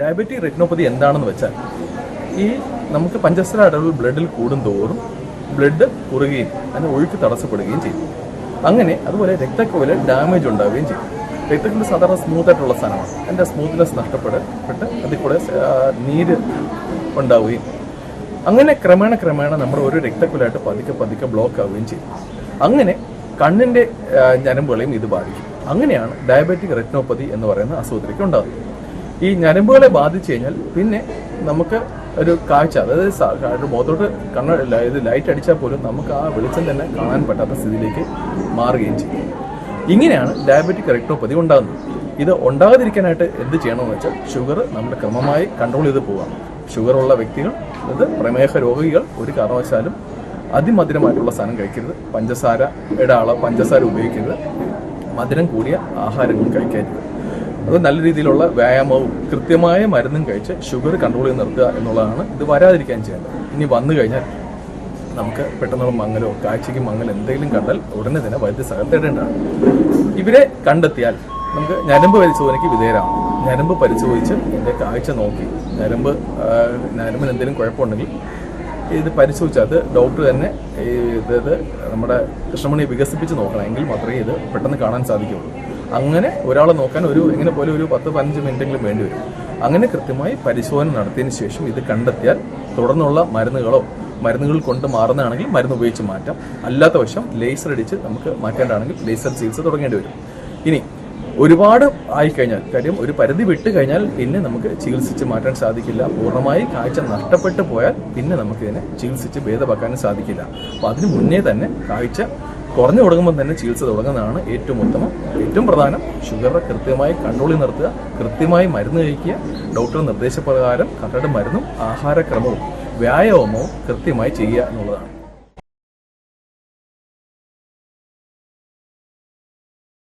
Diabetic retinopathy എന്താണെന്ന് വെച്ചാൽ ഈ നമുക്ക് പഞ്ചസാര അളവ് ബ്ലഡിൽ കൂടുന്തോറും ബ്ലഡ് കുറുകയും അതിന് ഒഴുക്ക് തടസ്സപ്പെടുകയും ചെയ്യും. അങ്ങനെ അതുപോലെ രക്തക്കോയിൽ ഡാമേജ് ഉണ്ടാവുകയും ചെയ്യും. രക്തക്കുഴൽ സാധാരണ സ്മൂത്ത് ആയിട്ടുള്ള സാധനമാണ്. അതിന്റെ സ്മൂത്ത്നെസ് നഷ്ടപ്പെട്ട് അതിൽ കൂടെ നീര് ഉണ്ടാവുകയും അങ്ങനെ ക്രമേണ ക്രമേണ നമ്മുടെ ഒരു രക്തക്കുലായിട്ട് പതുക്കെ പതുക്കെ ബ്ലോക്ക് ആവുകയും ചെയ്യും. അങ്ങനെ കണ്ണിന്റെ ഞരമ്പുകളെയും ഇത് ബാധിക്കും. അങ്ങനെയാണ് ഡയബറ്റിക് റെറ്റിനോപ്പതി എന്ന് പറയുന്ന അസുഖത്തിലേക്ക് ഉണ്ടാകുന്നത് ഈ ഞരമ്പുകളെ ബാധിച്ചു കഴിഞ്ഞാൽ പിന്നെ നമുക്ക് ഒരു കാഴ്ച അതായത് മുഖത്തോട്ട് കണ്ണ ഇത് ലൈറ്റ് അടിച്ചാൽ പോലും നമുക്ക് ആ വെളിച്ചം തന്നെ കാണാൻ പറ്റാത്ത സ്ഥിതിയിലേക്ക് മാറുകയും ചെയ്യും. ഇങ്ങനെയാണ് ഡയബറ്റിക് റെക്ടോപ്പതി ഉണ്ടാകുന്നത്. ഇത് ഉണ്ടാകാതിരിക്കാനായിട്ട് എന്ത് ചെയ്യണമെന്ന് വെച്ചാൽ ഷുഗർ നമ്മുടെ ക്രമമായി കൺട്രോൾ ചെയ്ത് പോകാം ഷുഗർ ഉള്ള വ്യക്തികൾ അത് പ്രമേഹ രോഗികൾ ഒരു കാരണവശാലും അതിമധുരമായിട്ടുള്ള സാധനം കഴിക്കരുത്. പഞ്ചസാര ഇടാള പഞ്ചസാര ഉപയോഗിക്കരുത്. മധുരം കൂടിയ ആഹാരങ്ങൾ കഴിക്കരുത്. അത് നല്ല രീതിയിലുള്ള വ്യായാമവും കൃത്യമായ മരുന്നും കഴിച്ച് ഷുഗർ കൺട്രോൾ ചെയ്ത് നിർത്തുക എന്നുള്ളതാണ് ഇത് വരാതിരിക്കാൻ ചെയ്യേണ്ടത്. ഇനി വന്നു കഴിഞ്ഞാൽ നമുക്ക് പെട്ടെന്നുള്ള മങ്ങലോ കാഴ്ചയ്ക്ക് മങ്ങൽ എന്തെങ്കിലും കണ്ടാൽ ഉടനെ തന്നെ വൈദ്യസഹായം തേടേണ്ടതാണ്. ഇവരെ കണ്ടെത്തിയാൽ നമുക്ക് ഞരമ്പ് പരിശോധനയ്ക്ക് വിധേയരാണ്. ഞരമ്പ് പരിശോധിച്ച് എന്റെ കാഴ്ച നോക്കി. ഞരമ്പ് ഞരമ്പിന് എന്തെങ്കിലും കുഴപ്പമുണ്ടെങ്കിൽ ഇത് പരിശോധിച്ച് അത് ഡോക്ടർ തന്നെ ഇത് നമ്മുടെ കൃഷ്ണമണി വികസിപ്പിച്ച് നോക്കണം എങ്കിൽ മാത്രമേ ഇത് പെട്ടെന്ന് കാണാൻ സാധിക്കുകയുള്ളൂ. അങ്ങനെ ഒരാളെ നോക്കാൻ ഒരു എങ്ങനെ പോലെ ഒരു പത്ത് പതിനഞ്ച് മിനിറ്റെങ്കിലും വേണ്ടി വരും. അങ്ങനെ കൃത്യമായി പരിശോധന നടത്തിയതിന് ശേഷം ഇത് കണ്ടെത്തിയാൽ തുടർന്നുള്ള മരുന്നുകളോ മരുന്നുകൾ കൊണ്ട് മാറുന്നതാണെങ്കിൽ മരുന്ന് ഉപയോഗിച്ച് മാറ്റാം. അല്ലാത്ത വശം ലേസർ അടിച്ച് നമുക്ക് മാറ്റേണ്ടതാണെങ്കിൽ ലേസർ ചികിത്സ തുടങ്ങേണ്ടി വരും. ഇനി ഒരുപാട് ആയിക്കഴിഞ്ഞാൽ കാര്യം ഒരു പരിധി വിട്ട് കഴിഞ്ഞാൽ പിന്നെ നമുക്ക് ചികിത്സിച്ച് മാറ്റാൻ സാധിക്കില്ല. പൂർണമായി കാഴ്ച നഷ്ടപ്പെട്ടു പോയാൽ പിന്നെ നമുക്ക് ഇതിനെ ചികിത്സിച്ച് ഭേദമാക്കാനും സാധിക്കില്ല. അപ്പോൾ അതിന് മുന്നേ തന്നെ കാഴ്ച കുറഞ്ഞു തുടങ്ങുമ്പോൾ തന്നെ ചികിത്സ തുടങ്ങുന്നതാണ് ഏറ്റവും ഉത്തമം. ഏറ്റവും പ്രധാനം ഷുഗർ കൃത്യമായി കൺട്രോളിൽ നിർത്തുക കൃത്യമായി മരുന്ന് കഴിക്കുക ഡോക്ടറുടെ നിർദ്ദേശപ്രകാരം കറക്റ്റ് മരുന്നും ആഹാരക്രമവും വ്യായാമവും കൃത്യമായി ചെയ്യുക എന്നുള്ളതാണ്.